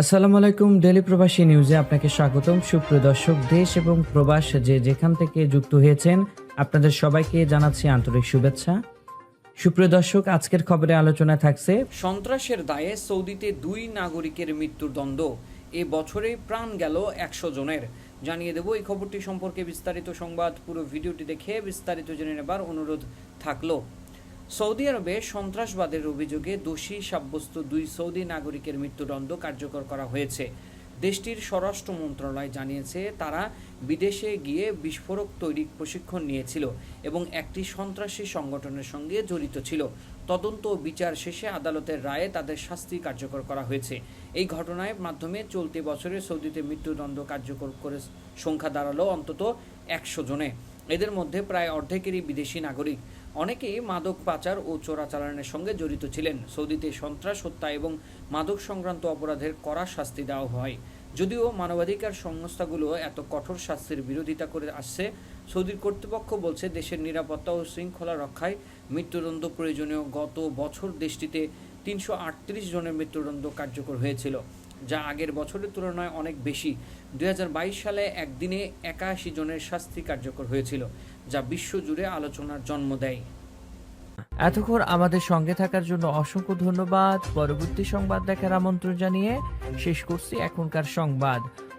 আসসালামু আলাইকুম ডেলি প্রবাসী নিউজে আপনাকে স্বাগতম। সুপ্রিয় দর্শক, দেশ এবং প্রবাস যে যেখান থেকে যুক্ত হয়েছেন, আপনাদের সবাইকে জানাচ্ছি আন্তরিক শুভেচ্ছা। সুপ্রিয় দর্শক, আজকের খবরে আলোচনা থাকছে, সন্ত্রাসের দায়ে সৌদিতে দুই নাগরিকের মৃত্যুর দ্বন্দ্ব। এ বছরে প্রাণ গেল একশো জনের। জানিয়ে দেব এই খবরটি সম্পর্কে বিস্তারিত সংবাদ। পুরো ভিডিওটি দেখে বিস্তারিত জেনে নেবার অনুরোধ থাকল। সৌদি আরবে সন্ত্রাসবাদের অভিযোগে দোষী সাব্যস্ত দুই সৌদি নাগরিকের মৃত্যুদণ্ড কার্যকর করা হয়েছে। দেশটির স্বরাষ্ট্র মন্ত্রণালয় জানিয়েছে, তারা বিদেশে গিয়ে বিস্ফোরক তৈরি প্রশিক্ষণ নিয়েছিল এবং একটি সন্ত্রাসী সংগঠনের সঙ্গে জড়িত ছিল। তদন্ত বিচার শেষে আদালতের রায়ে তাদের শাস্তি কার্যকর করা হয়েছে। এই ঘটনার মাধ্যমে চলতি বছরে সৌদিতে মৃত্যুদণ্ড কার্যকর করে সংখ্যা দাঁড়াল অন্তত একশো জনে। এদের মধ্যে প্রায় অর্ধেকেরই বিদেশি নাগরিক। অনেকেই মাদক পাচার ও চোরাচালানের সঙ্গে জড়িত ছিলেন। সৌদিতে সন্ত্রাস, হত্যা এবং মাদক সংক্রান্ত অপরাধের কড়া শাস্তি দেওয়া হয়। যদিও মানবাধিকার সংস্থাগুলো এত কঠোর শাস্তির বিরোধিতা করে আসছে, সৌদির কর্তৃপক্ষ বলছে দেশের নিরাপত্তা ও শৃঙ্খলা রক্ষায় মৃত্যুদণ্ড প্রয়োজনীয় গত বছর দেশটিতে তিনশো আটত্রিশ জনের মৃত্যুদণ্ড কার্যকর হয়েছিল। যা আগের বছরের তুলনায় অনেক বেশি। দুই সালে একদিনে একাশি জনের শাস্তি কার্যকর হয়েছিল, যা বিশ্বজুড়ে আলোচনার জন্ম দেয়। এতক্ষণ আমাদের সঙ্গে থাকার জন্য অসংখ্য ধন্যবাদ। পরবর্তী সংবাদ দেখার আমন্ত্রণ জানিয়ে শেষ করছি এখনকার সংবাদ।